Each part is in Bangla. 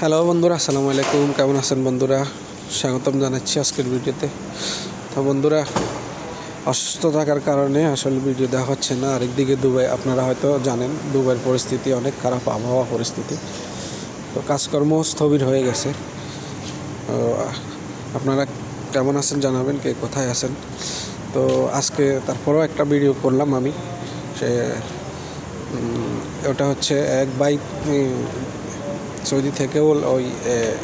হ্যালো বন্ধুরা, আসসালামু আলাইকুম। কেমন আছেন বন্ধুরা? স্বাগতম জানাচ্ছি আজকের ভিডিওতে। তো বন্ধুরা, অসুস্থ থাকার কারণে আসলে ভিডিও দেওয়া হচ্ছে না। আরেকদিকে দুবাই, আপনারা হয়তো জানেন, দুবাইয়ের পরিস্থিতি অনেক খারাপ, আবহাওয়া পরিস্থিতি। তো কাজকর্ম স্থবির হয়ে গেছে। আপনারা কেমন আছেন জানাবেন, কে কোথায় আছেন? তো আজকে তারপরেও একটা ভিডিও করলাম আমি। সে ওটা হচ্ছে এক বাইক সৌদি থেকেও ওই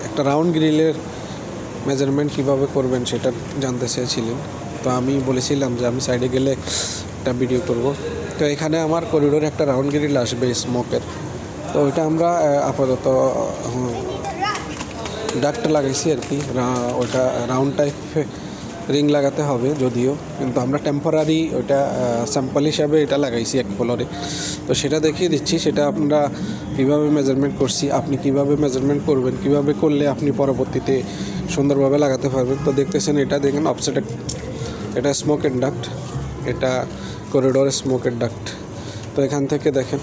একটা রাউন্ড গ্রিলের মেজারমেন্ট কীভাবে করবেন সেটা জানতে চেয়েছিলেন। তো আমি বলেছিলাম যে আমি সাইডে গেলে একটা ভিডিও করব। তো এখানে আমার করিডোরে একটা রাউন্ড গ্রিল আসবে স্মোকের তো ওইটা আমরা আপাতত ডাকটা লাগাইছি আর কি। ওটা রাউন্ড টাইপ রিং লাগাতে হবে যদিও, কিন্তু আমরা টেম্পোরারি ওইটা স্যাম্পল হিসাবে এটা লাগাইছি এক ফ্লোরে তো সেটা দেখিয়ে দিচ্ছি, সেটা আমরা কীভাবে মেজারমেন্ট করছি, আপনি কীভাবে মেজারমেন্ট করবেন, কীভাবে করলে আপনি পরবর্তীতে সুন্দরভাবে লাগাতে পারবেন। তো দেখতেছেন এটা দেখেন অফসেট এটা স্মোক ডাক্ট এটা করিডোর স্মোকের ডাক্ট তো এখান থেকে দেখেন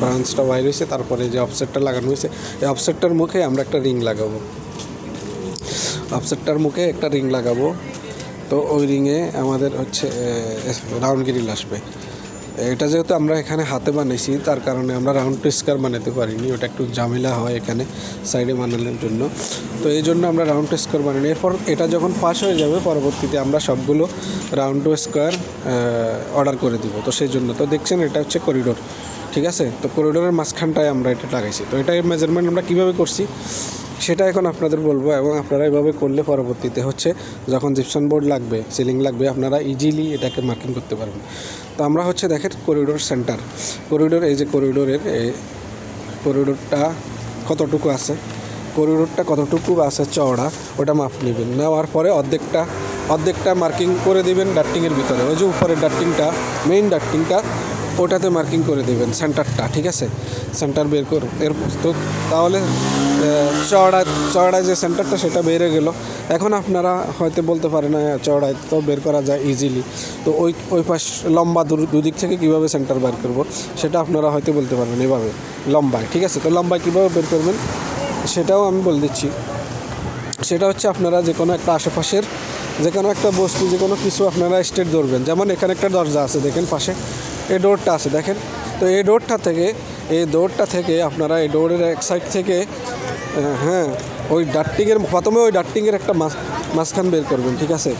ব্রাঞ্চটা বাইর হয়েছে, তারপরে যে অফসেটটা লাগানো হয়েছে, এই অফসেটটার মুখে আমরা একটা রিং লাগাবো। অফসেটটার মুখে একটা রিং লাগাবো। তো ওই রিংয়ে আমাদের হচ্ছে রাউন্ড গ্রিল আসবে। এটা যেহেতু আমরা এখানে হাতে বানিয়েছি তার কারণে আমরা রাউন্ড টু স্কোয়ার বানাতে পারিনি। ওটা একটু ঝামেলা হয় এখানে সাইডে বানানোর জন্য। তো এই জন্য আমরা রাউন্ড টু বানাই এরপর এটা যখন পাস হয়ে যাবে, পরবর্তীতে আমরা সবগুলো রাউন্ড স্কোয়ার অর্ডার করে দিব। তো সেই জন্য, তো দেখছেন এটা হচ্ছে করিডোর ঠিক আছে? তো করিডোরের মাঝখানটায় আমরা এটা লাগাইছি। তো এটার মেজারমেন্ট আমরা কীভাবে করছি? সেটা এখন আপনাদের বলব এবং আপনারা এভাবে করলে পরবর্তীতে হচ্ছে যখন জিপসন বোর্ড লাগবে, সিলিং লাগবে, আপনারা ইজিলি এটাকে মার্কিং করতে পারবেন। তো আমরা হচ্ছে দেখেন করিডোর সেন্টার করিডোর এই যে করিডোরের করিডোরটা কতটুকু আছে? করিডোরটা কতটুকু আছে চওড়া, ওটা মাপ নেবেন। নেওয়ার পরে অর্ধেকটা অর্ধেকটা মার্কিং করে দেবেন ডাক্টিংয়ের ভিতরে। ওই যে উপরের ডাক্টিংটা মেইন ডাক্টিংটা ওটাতে মার্কিং করে দেবেন সেন্টারটা ঠিক আছে? সেন্টার বের কর এর তো তাহলে আহ, চওড়া চওড়ায় যে সেন্টারটা সেটা বেড়ে গেল। এখন আপনারা হয়তো বলতে পারেন না চওড়ায় তো বের করা যায় ইজিলি তো ওই ওই পাশ লম্বা দুদিক থেকে কীভাবে সেন্টার বের করব সেটা আপনারা হয়তো বলতে পারবেন এভাবে লম্বায় ঠিক আছে? তো লম্বায় কীভাবে বের করবেন সেটাও আমি বলে দিচ্ছি। সেটা হচ্ছে আপনারা যে কোনো একটা আশেপাশের যে কোনো একটা বস্তু, যে কোনো কিছু আপনারা স্টেট ধরবেন। যেমন এখানে একটা দরজা আছে, দেখেন পাশে। এই ডোরটা আছে, দেখেন। তো এই ডোরটা থেকে, এই ডোরটা থেকে আপনারা এই ডোরের এক সাইড থেকে হ্যাঁ ওই ডাট্টিংয়ের, প্রথমে ওই ডাট্টিংয়ের একটা মাছ মাঝখান বের করবেন, ঠিক আছে?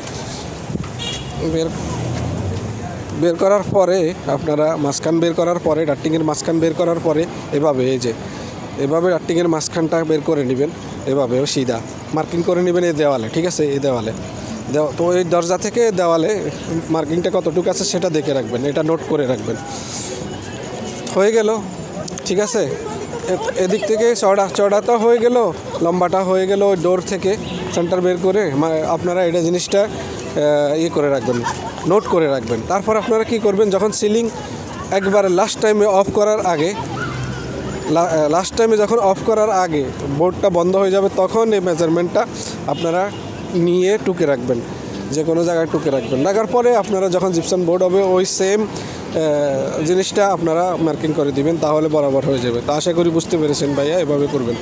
বের বের করার পরে আপনারা মাঝখান বের করার পরে, ডাট্টিংয়ের মাঝখান বের করার পরে, এভাবে এই যে, এভাবে ডাট্টিংয়ের মাঝখানটা বের করে নেবেন। এভাবে সিধা। মার্কিং করে নেবেন এই দেওয়ালে, ঠিক আছে? এই দেওয়ালে। দেওয়া- তো এই দরজা থেকে দেওয়ালে মার্কিংটা কতটুকু আছে সেটা দেখে রাখবেন, এটা নোট করে রাখবেন। হয়ে গেল, ঠিক আছে? এদিক থেকে চড়া চড়াটা হয়ে গেল, লম্বাটা হয়ে গেল ওই ডোর থেকে সেন্টার বের করে আপনারা এটা জিনিসটা ইয়ে করে রাখবেন নোট করে রাখবেন। তারপর আপনারা কি করবেন, যখন সিলিং একবার লাস্ট টাইমে অফ করার আগে লাস্ট টাইমে যখন অফ করার আগে বোর্ডটা বন্ধ হয়ে যাবে, তখন এই মেজারমেন্টটা আপনারা নিয়ে টুকে রাখবেন, যে কোনো জায়গায় টুকে রাখবেন। রাখার পরে আপনারা যখন জিপসান বোর্ড হবে, ওই সেম জিনিসটা আপনারা মার্কিং করে দিবেন, তাহলে বরাবর হয়ে যাবে। তা আশা করি বুঝতে পেরেছেন ভাইয়া, এভাবে করবেন।